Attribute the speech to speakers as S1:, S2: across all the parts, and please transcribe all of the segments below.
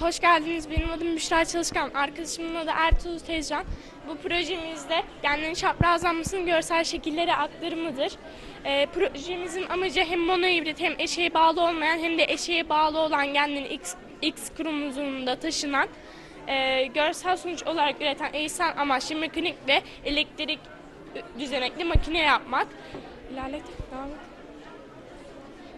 S1: hoş geldiniz. Benim adım Büşra Çalışkan. Arkadaşımın adı Ertuğrul Tezcan. Bu projemizde genlerin çaprazlanmasının görsel şekillere aktarımıdır. Ee, projemizin amacı hem monohibrit hem eşeğe bağlı olmayan hem de eşeğe bağlı olan genlerin X, X kromozomunda taşınan e, görsel sonuç olarak üreten eğitsel amaçlı mekanik ve elektrik düzenekli makine yapmak. İlerlet, devam et.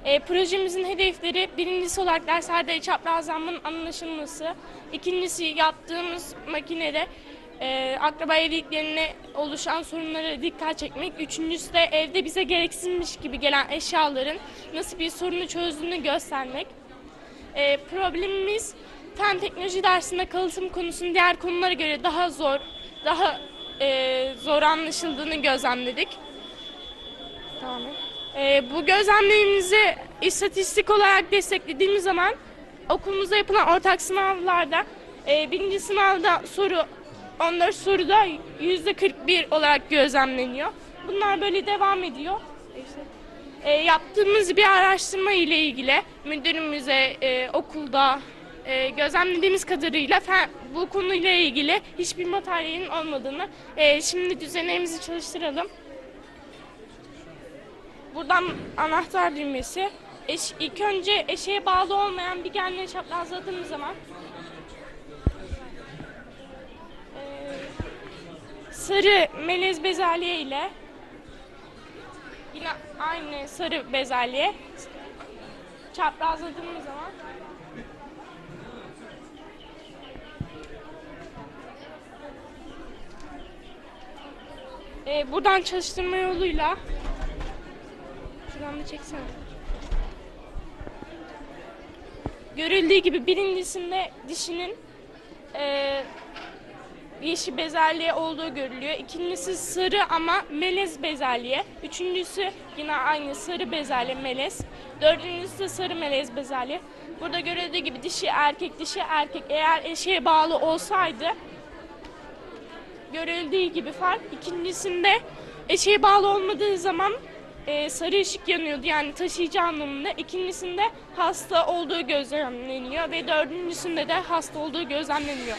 S1: E, projemizin hedefleri birincisi olarak derslerde çaprazlanmanın anlaşılması, ikincisi yaptığımız makinede e, akraba evliliklerine oluşan sorunlara dikkat çekmek, üçüncüsü de evde bize gereksizmiş gibi gelen eşyaların nasıl bir sorunu çözdüğünü göstermek. E, problemimiz fen teknoloji dersinde kalıtım konusunun diğer konulara göre daha zor, daha e, zor anlaşıldığını gözlemledik. Tamam. Ee, bu gözlemlerimizi istatistik olarak desteklediğimiz zaman okulumuzda yapılan ortak sınavlarda e, birinci sınavda soru 14 soruda yüzde 41 olarak gözlemleniyor. Bunlar böyle devam ediyor. İşte, e, yaptığımız bir araştırma ile ilgili müdürümüze e, okulda e, gözlemlediğimiz kadarıyla fen- bu konuyla ilgili hiçbir materyalin olmadığını e, şimdi düzenlerimizi çalıştıralım. Buradan anahtar düğmesi. Eş, ilk önce eşeğe bağlı olmayan bir genleri çaprazladığımız zaman eee, sarı melez bezelye ile yine aynı sarı bezelye çaprazladığımız zaman eee, buradan çalıştırma yoluyla Şuradan da çeksene. Görüldüğü gibi birincisinde dişinin eee yeşil bezelye olduğu görülüyor. İkincisi sarı ama melez bezelye. Üçüncüsü yine aynı sarı bezelye melez. Dördüncüsü de sarı melez bezelye. Burada görüldüğü gibi dişi erkek dişi erkek eğer eşeğe bağlı olsaydı görüldüğü gibi fark. İkincisinde eşeğe bağlı olmadığı zaman e, sarı ışık yanıyordu yani taşıyıcı anlamında. İkincisinde hasta olduğu gözlemleniyor ve dördüncüsünde de hasta olduğu gözlemleniyor.